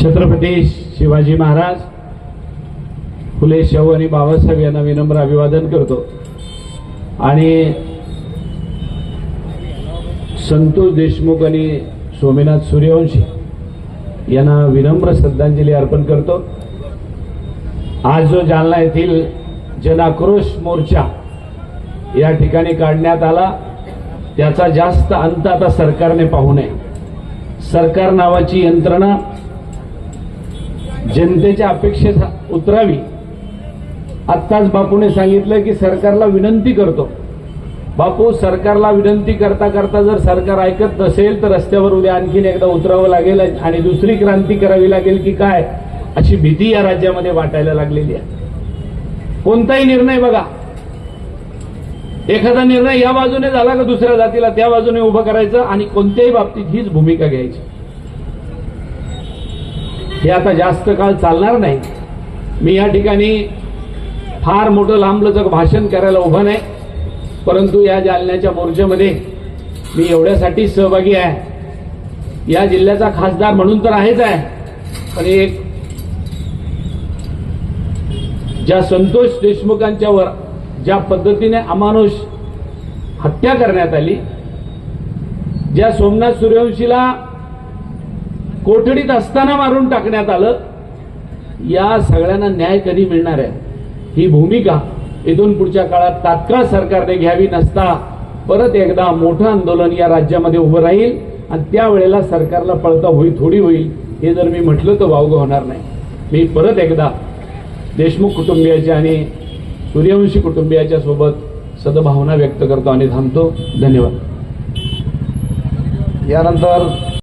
छत्रपती शिवाजी महाराज फुले शाहू आणि बाबासाहेब यांना विनम्र अभिवादन करतो. आणि संतोष देशमुख आणि सोमीनाथ सूर्यवंशी यांना विनम्र श्रद्धांजली अर्पण करतो. आज जो जालना येथील जनाक्रोश मोर्चा या ठिकाणी काढण्यात आला त्याचा जास्त अंत आता सरकारने पाहू नये. सरकार नावाची यंत्रणा जनतेच्या अपेक्षेत उतरावी. आत्ताच बापूने सांगितलं की सरकारला विनंती करतो. बापू सरकारला विनंती करता करता जर सरकार ऐकत नसेल तर रस्त्यावर उद्या आणखीन एकदा उतरावं लागेल आणि दुसरी क्रांती करावी लागेल की काय अशी भीती या राज्यामध्ये वाटायला लागलेली आहे. कोणताही निर्णय बघा. एखादा निर्णय या बाजूने झाला का दुसऱ्या जातीला त्या बाजूने उभं करायचं आणि कोणत्याही बाबतीत हीच भूमिका घ्यायची. हे आता जास्त काळ चालणार नाही. मी या ठिकाणी फार मोठं लांबलचक भाषण करायला उभं नाही परंतु या जालन्याच्या मोर्चामध्ये मी एवढ्यासाठी सहभागी आहे. या जिल्ह्याचा खासदार म्हणून तर आहेच आहे पण एक ज्या संतोष देशमुखांच्यावर ज्या पद्धतीने अमानुष हत्या करण्यात आली ज्या सोमनाथ सूर्यवंशीला कोठडीत असताना मारून टाकण्यात आलं या सगळ्यांना न्याय कधी मिळणार आहे? ही भूमिका इथून पुढच्या काळात तात्काळ सरकारने घ्यावी नसता परत एकदा मोठं आंदोलन या राज्यामध्ये उभं राहील आणि त्यावेळेला सरकारला पळता होई थोडी होईल हे जर मी म्हटलं तर वावगं होणार नाही. मी परत एकदा देशमुख कुटुंबियाच्या आणि सूर्यवंशी कुटुंबियाच्या सोबत सदभावना व्यक्त करतो आणि थांबतो. धन्यवाद. यानंतर